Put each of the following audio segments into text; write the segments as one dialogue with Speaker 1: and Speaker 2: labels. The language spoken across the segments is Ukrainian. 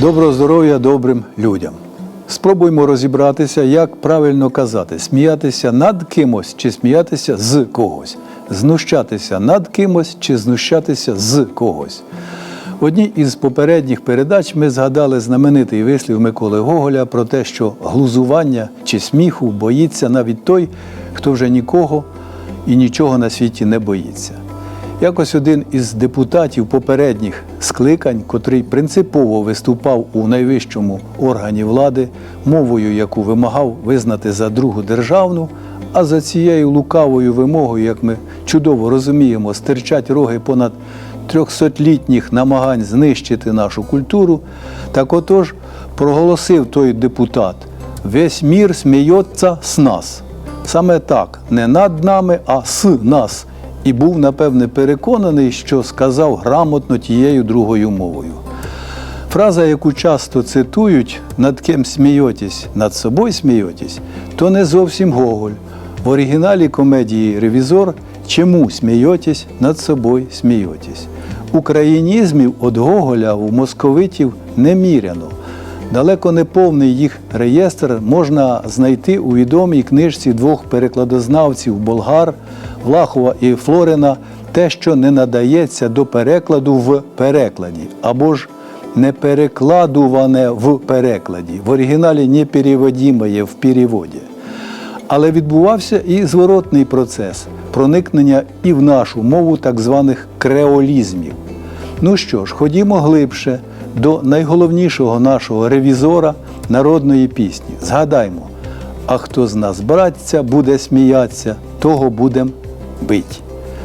Speaker 1: Доброго здоров'я добрим людям. Спробуймо розібратися, як правильно казати: сміятися над кимось чи сміятися з когось, знущатися над кимось чи знущатися з когось. В одній із попередніх передач ми згадали знаменитий вислів Миколи Гоголя про те, що глузування чи сміху боїться навіть той, хто вже нікого і нічого на світі не боїться. Якось один із депутатів попередніх скликань, котрий принципово виступав у найвищому органі влади, мовою, яку вимагав визнати за другу державну, а за цією лукавою вимогою, як ми чудово розуміємо, стирчать роги понад трьохсотлітніх намагань знищити нашу культуру, так отож проголосив той депутат: весь мір сміється з нас. Саме так, не над нами, а з нас. І був, напевне, переконаний, що сказав грамотно тією другою мовою. Фраза, яку часто цитують, над ким смієтесь, над собою смієтесь, то не зовсім Гоголь. В оригіналі комедії Ревізор чому смієтесь, над собою смієтесь. Українізмів від Гоголя у московитів неміряно. Далеко не повний їх реєстр можна знайти у відомій книжці двох перекладознавців болгар Влахова і Флорина те, що не надається до перекладу в перекладі, або ж не перекладуване в перекладі. В оригіналі не переводимое в переводі. Але відбувався і зворотний процес проникнення і в нашу мову так званих креолізмів. Ну що ж, ходімо глибше до найголовнішого нашого ревізора народної пісні. Згадаймо, а хто з нас, братця, буде сміятися, того будем бить.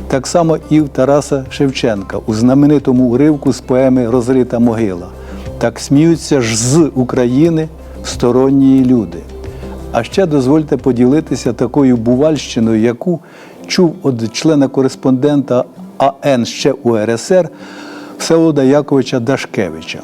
Speaker 1: Так само і в Тараса Шевченка у знаменитому уривку з поеми Розрита могила. Так сміються ж з України сторонні люди. А ще дозвольте поділитися такою бувальщиною, яку чув від члена кореспондента АН ще УРСР Всеволода Яковича Дашкевича.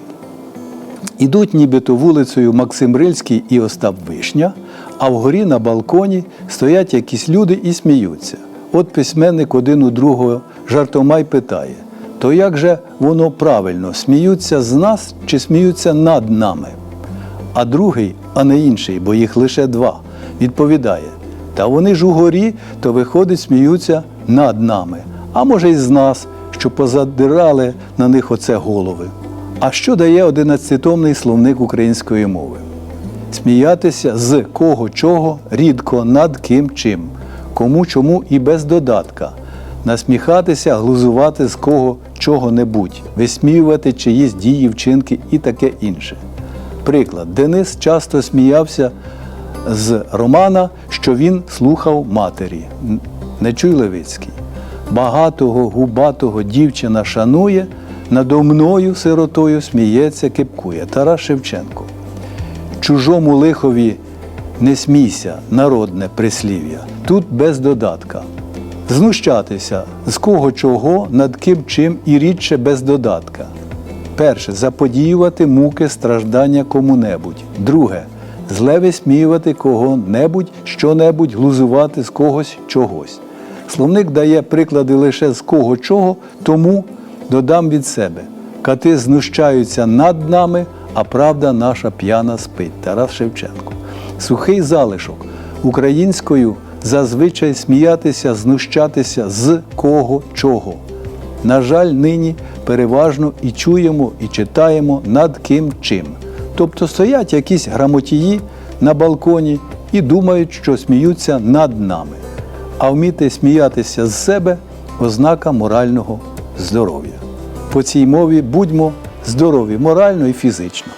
Speaker 1: Ідуть нібито вулицею Максим Рильський і Остап Вишня, а вгорі на балконі стоять якісь люди і сміються. От письменник один у другого жартома й питає: то як же воно правильно, сміються з нас чи сміються над нами? А другий, а не інший, бо їх лише два, відповідає: Та вони ж угорі, то виходить, сміються над нами, а може, й з нас, що позадирали на них оце голови. А що дає одинадцятитомний словник української мови? Сміятися з кого чого, рідко над ким чим, кому чому і без додатка, насміхатися, глузувати з кого чого-небудь, висміювати чиїсь дії, вчинки і таке інше. Приклад, Денис часто сміявся з Романа, що він слухав матері. Нечуй Левицький. Багатого, губатого дівчина шанує, надо мною сиротою сміється, кипкує. Тарас Шевченко. Чужому лихові не смійся, народне прислів'я. Тут без додатка. Знущатися з кого чого, над ким чим і рідше без додатка. Перше заподіювати муки страждання кому-небудь. Друге зле висміювати кого-небудь, що-небудь, глузувати з когось чогось. Словник дає приклади лише з кого чого, тому додам від себе. Кати знущаються над нами, а правда наша п'яна спить. Тарас Шевченко. Сухий залишок українською зазвичай сміятися, знущатися з кого чого. На жаль, нині переважно і чуємо, і читаємо над ким чим. Тобто стоять якісь грамотії на балконі і думають, що сміються над нами. А вміти сміятися з себе ознака морального здоров'я. По цій мові будьмо здорові морально і фізично.